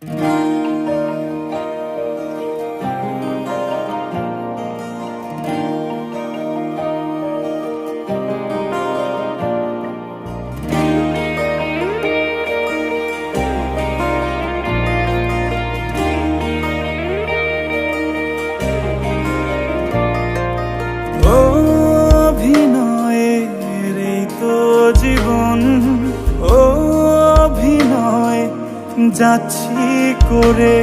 Mm-hmm. যাচ্ছি করে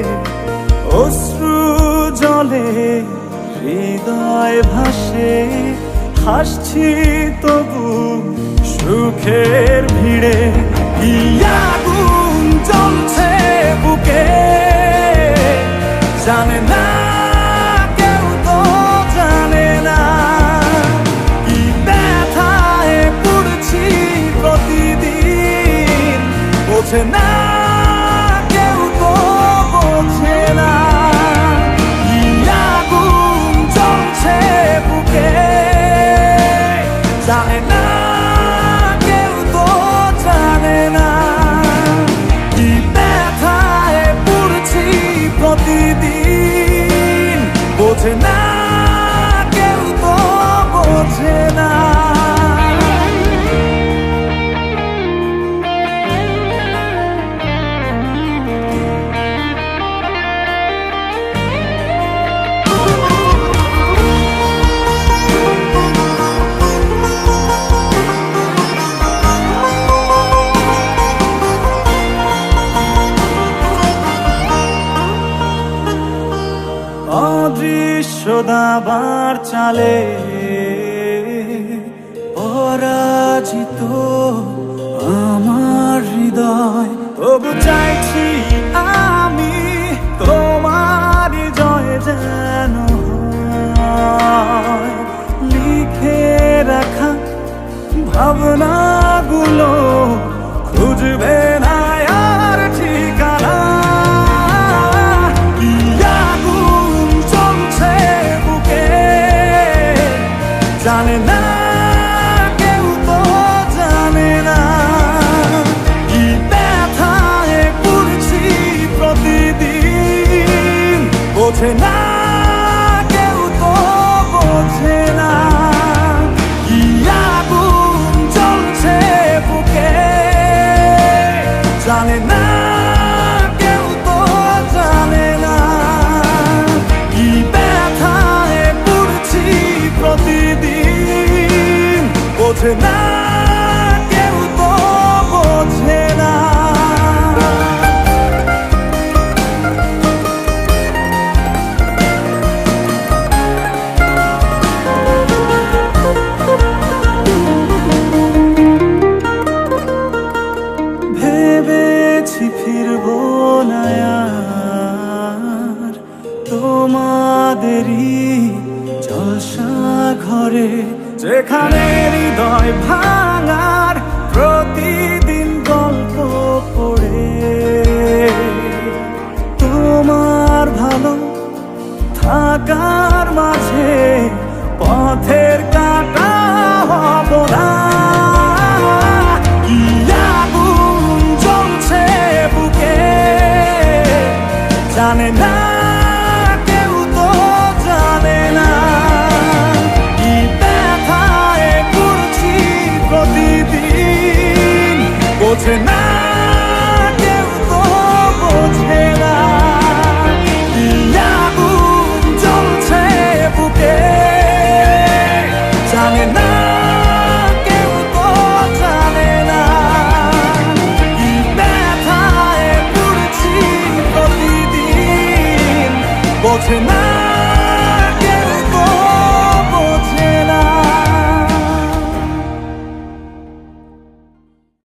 অশ্রু জলে, হৃদয় ভাসে, হাসছি তবু সুখের ভিড়ে। ইয়াগুন জ্বলছে বুকে, জানে না বোঝে অদৃশ্য দাবার চালে পরাজিত আমার হৃদয়। তবু চাইছি জানে না বোঝে না কেউ তো বোঝে ভেবেছি ফিরবো না তোমাদেরই জলসা ঘরে যেখানে হৃদয় ভাঙার বোঝে না কেউ তো বোঝে না কি আগুন জ্বলছে বুকে জানে না কেউ তো জানে না কি ব্যথায় পড়ছি প্রতিদিন বোঝে না